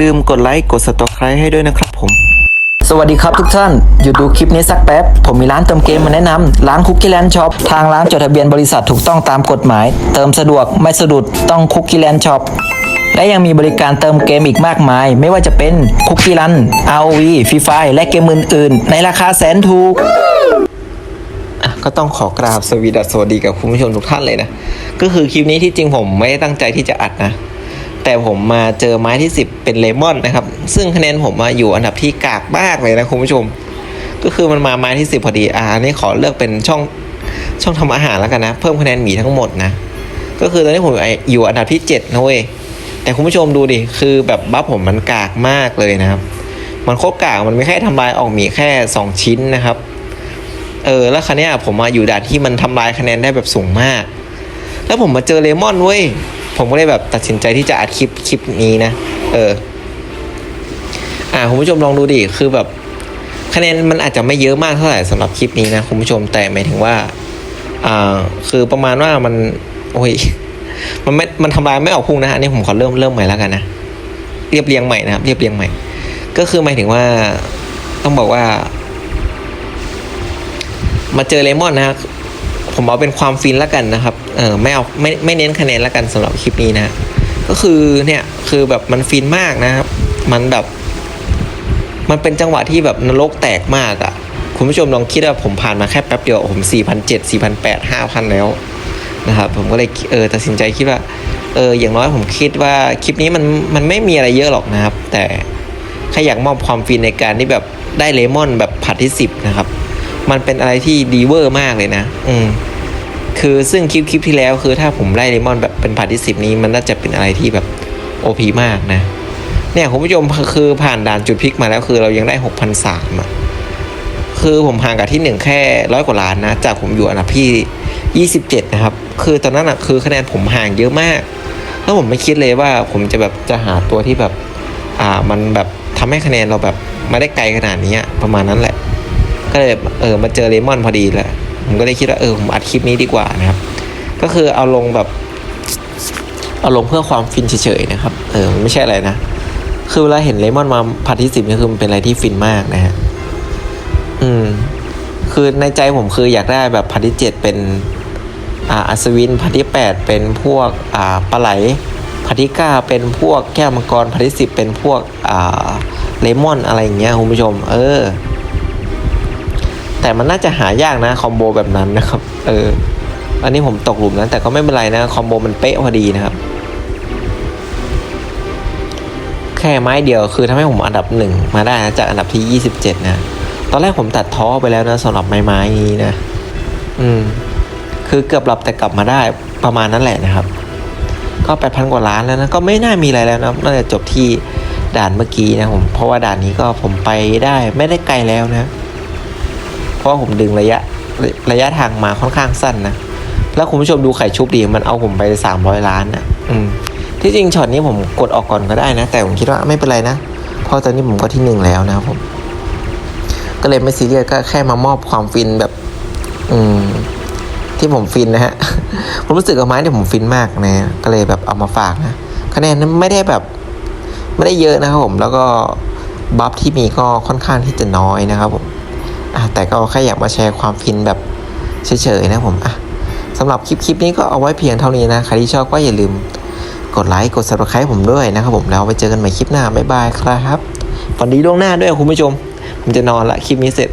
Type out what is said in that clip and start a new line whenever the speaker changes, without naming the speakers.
ลืมกดไลค์กด subscribe ให้ด้วยนะครับผม
สวัสดีครับทุกท่านหยุดดูคลิปนี้สักแป๊บ ผมมีร้านเติมเกมมาแนะนำร้านคุกกี้แลนด์ช็อปทางร้านจดทะเบียนบริษัทถูกต้องตามกฎหมาย เติมสะดวกไม่สะดุดต้องคุกกี้แลนด์ช็อปและยังมีบริการเติมเกมอีกมากมาย ไม่ว่าจะเป็นคุกกี้รัน ROV ฟรีไฟและเกมอื่นๆ ในราคาแสนถูก
อะก็ต้องขอกราบสวีดัสสวัสดีกับคุณผู้ชมทุกท่านเลยนะ ก็คือคลิปนี้ที่จริงผมไม่ได้ตั้งใจที่จะอัดนะ แต่ผมมาเจอไม้ที่ 10 เป็นเลมอนนะครับ ซึ่งคะแนนผมมาอยู่อันดับที่กากมากเลยนะคุณผู้ชม ก็คือมันมาไม้ที่ 10พอดีอ่านี่ขอเลือกเป็นช่องช่องทำอาหารแล้วกันนะ เพิ่มคะแนนหมีทั้งหมดนะ ก็คือตอนนี้ผมอยู่อันดับที่ 7 นะเว้ย แต่คุณผู้ชมดูดิ คือแบบบัฟผมมันกากมากเลยนะครับ มันโคตรกาก มันไม่แค่ทำลายออกหมีแค่ 2 ชิ้นนะครับ เออ แล้วคันนี้ผมมาอยู่ด่านที่มันทำลายคะแนนได้แบบสูงมาก แล้วผมมาเจอเลมอนเว้ย ผมก็เลยแบบตัดสินใจที่จะอัดคลิปคลิปนี้นะ เออ อ่าคุณผู้ชมลองดูดิ คือแบบ คะแนนมันอาจจะไม่เยอะมากเท่าไหร่สำหรับคลิปนี้นะคุณผู้ชมแต่หมายถึงว่า อ่า คือประมาณว่ามัน โอ้ย มันไม่ มันทำลายไม่ออกพุ่งนะอันนี้ผมขอเริ่มเริ่มใหม่แล้วกันนะ เรียบเรียงใหม่นะครับ เรียบเรียงใหม่ ก็คือหมายถึงว่า ต้องบอกว่ามาเจอเลมอนนะครับ ผมเอาเป็นความฟินแล้วกันนะครับ เออไม่เอาไม่ไม่เน้นคะแนนแล้วกันสำหรับคลิปนี้นะ ก็คือเนี่ยคือแบบมันฟินมากนะครับ มันแบบ มันเป็นจังหวะที่แบบนรกแตกมากอะ่ะ คุณผู้ชมลองคิดว่าผมผ่านมาแค่แป๊บเดียวผม4 0 0 7 4 8 0 0 5,000 แล้วนะครับ ผมก็เลยเออตัดสินใจคิดว่า เอออย่างน้อยผมคิดว่าคลิปนี้มันมันไม่มีอะไรเยอะหรอกนะครับ แต่แค่อยากมอบความฟินในการที่แบบได้เลมอนแบบผัดที่สิบนะครับ มันเป็นอะไรที่ดีเวอร์มากเลยนะ อืมคือซึ่งคลิปคลิปที่แล้วคือถ้าผมไล่เลมอนแบบเป็นผัดที่สิบนี้มันน่าจะเป็นอะไรที่แบบโอพีมากนะ เนี่ยคุณผู้ชมคือผ่านด่านจุดพลิกมาแล้วคือเรายังได้หกพันสามอะคือผมห่างกับที่หนึ่งแค่ร้อยกว่าล้านนะ จากผมอยู่อันดับที่ยี่สิบเจ็ดนะครับ คือตอนนั้นอะคือคะแนนผมห่างเยอะมาก แล้วผมไม่คิดเลยว่าผมจะแบบจะหาตัวที่แบบ อ่ามันแบบทำให้คะแนนเราแบบมาได้ไกลขนาดนี้อะประมาณนั้นแหละ ก็เลยเออมาเจอเลมอนพอดีแหละผมก็เลยคิดว่าเออผมอัดคลิปนี้ดีกว่านะครับ ก็คือเอาลงแบบ เอาลงเพื่อความฟินเฉยๆนะครับ เออไม่ใช่อะไรนะ คือเวลาเห็นเลมอนมาผัดที่สิบนี่คือมันเป็นอะไรที่ฟินมากนะฮะอืม คือในใจผมคืออยากได้แบบผัดที่เจ็ดเป็นอ่าอัศวินผัดที่แปดเป็นพวกอ่าปลาไหลผัดที่เก้าเป็นพวกแก้วมังกรผัดที่สิบเป็นพวกอ่าเลมอนอะไรอย่างเงี้ยคุณผู้ชม เออ แต่มันน่าจะหายากนะคอมโบแบบนั้นนะครับ เออ อันนี้ผมตกหลุมนะแต่ก็ไม่เป็นไรนะคอมโบมันเป๊ะพอดีนะครับ แค่ไม้เดียวคือทำให้ผมอันดับหนึ่งมาได้นะจากอันดับที่ 27 นะ ตอนแรกผมตัดท้อไปแล้วนะสำหรับไม้ไม้นี้นะ อืม คือเกือบหลับแต่กลับมาได้ประมาณนั้นแหละนะครับ ก็แปดพันกว่าล้านแล้วนะ ก็ไม่น่ามีอะไรแล้วนะน่าจะจบที่ด่านเมื่อกี้นะผม เพราะว่าด่านนี้ก็ผมไปได้ไม่ได้ไกลแล้วนะ ราะผมดึงระยะระระยะทางมาค่อนข้างสั้นนะ แล้วคุณผู้ชมดูไข่ชุบดีมันเอาผมไปสามร้อยล้านนะอืมที่จริงช็อตนี้ผมกดออกก่อนก็ได้นะ แต่ผมคิดว่าไม่เป็นไรนะเพราะตอนนี้ผมก็ที่หนึ่งแล้วนะครับผม ก็เลยไม่ซีเรียสก็แค่มามอบความฟินแบบ อืม ที่ผมฟินนะฮะ ผมรู้สึกกับไม้ที่ผมฟินมากนะก็เลยแบบเอามาฝากนะคะแนนไม่ได้แบบ ไม่ได้เยอะนะครับผมแล้วก็บัฟที่มีก็ค่อนข้างที่จะน้อยนะครับผม อะแต่ก็แค่อยากมาแชร์ความฟินแบบเฉยๆนะผมอะสำหรับคลิปคลิปนี้ก็เอาไว้เพียงเท่านี้นะ ใครที่ชอบก็อย่าลืมกดไลค์ กด subscribe ผมด้วยนะครับผม แล้วไปเจอกันใหม่คลิปหน้า บ๊ายบายครับ ฝันดีล่วงหน้าด้วยคุณผู้ชม ผมจะนอนละคลิปนี้เสร็จ